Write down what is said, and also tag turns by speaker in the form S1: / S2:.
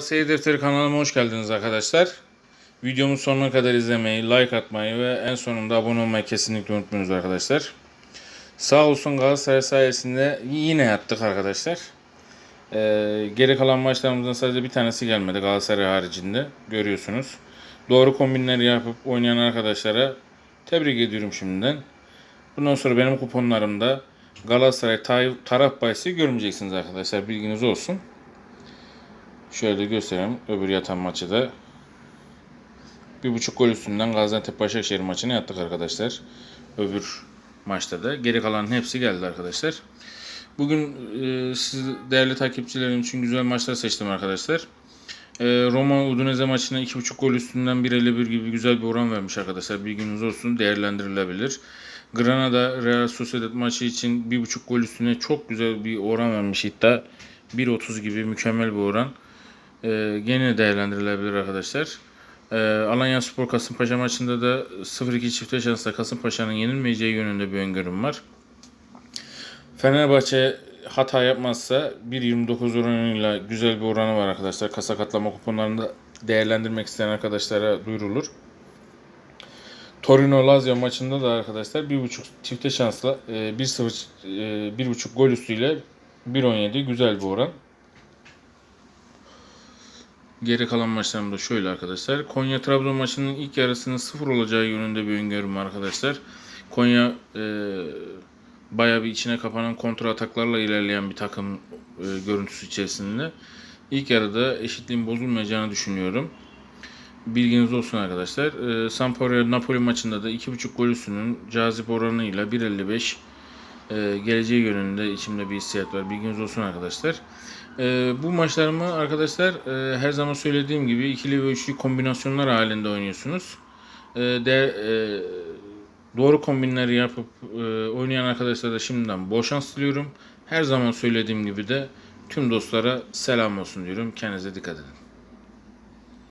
S1: Seyir Defteri kanalıma hoş geldiniz arkadaşlar. Videomun sonuna kadar izlemeyi, like atmayı ve en sonunda abone olmayı kesinlikle unutmayınız arkadaşlar. Sağ olsun Galatasaray sayesinde yine yattık arkadaşlar. Ee, geri kalan maçlarımızdan sadece bir tanesi gelmedi Galatasaray haricinde. Görüyorsunuz. Doğru kombinleri yapıp oynayan arkadaşlara tebrik ediyorum şimdiden. Bundan sonra benim kuponlarımda Galatasaray taraf bahisi görmeyeceksiniz arkadaşlar. Bilginiz olsun. Şöyle göstereyim. Öbür yatan maçı da. Bir buçuk gol üstünden Gaziantep Başakşehir maçını yaptık arkadaşlar. Öbür maçta da. Geri kalanın hepsi geldi arkadaşlar. Bugün e, siz değerli takipçilerim için güzel maçlar seçtim arkadaşlar. E, Roma Udinese maçına 2.5 gol üstünden 1.51 gibi güzel bir oran vermiş arkadaşlar. Bilginiz olsun değerlendirilebilir. Granada Real Sociedad maçı için 1.5 gol üstüne çok güzel bir oran vermiş iddia. 1.30 gibi mükemmel bir oran. Ee, gene değerlendirilebilir arkadaşlar. Ee, Alanya Spor Kasımpaşa maçında da 0-2 çifte şansla Kasımpaşa'nın yenilmeyeceği yönünde bir öngörüm var. Fenerbahçe hata yapmazsa 1.29 oranıyla güzel bir oranı var arkadaşlar. Kasa katlama kuponlarında değerlendirmek isteyen arkadaşlara duyurulur. Torino Lazio maçında da arkadaşlar 1.5 çifte şansla e, 1-0 e, 1.5 gol üstüyle 1.17 güzel bir oran. Geri kalan maçlarım da şöyle arkadaşlar. Konya Trabzon maçının ilk yarısının sıfır olacağı yönünde bir öngörüm arkadaşlar. Konya e, bayağı bir içine kapanan kontra ataklarla ilerleyen bir takım e, görüntüsü içerisinde. İlk yarıda eşitliğin bozulmayacağını düşünüyorum. Bilginiz olsun arkadaşlar. E, Sampdoria Napoli maçında da 2.5 gol üstünün cazip oranıyla 1.55 e, geleceği yönünde içimde bir hissiyat var. Bilginiz olsun arkadaşlar. E, bu maçlarımı arkadaşlar e, her zaman söylediğim gibi ikili ve üçlü kombinasyonlar halinde oynuyorsunuz. E, de e, doğru kombinleri yapıp e, oynayan arkadaşlara da şimdiden bol şans diliyorum. Her zaman söylediğim gibi de tüm dostlara selam olsun diyorum. Kendinize dikkat edin.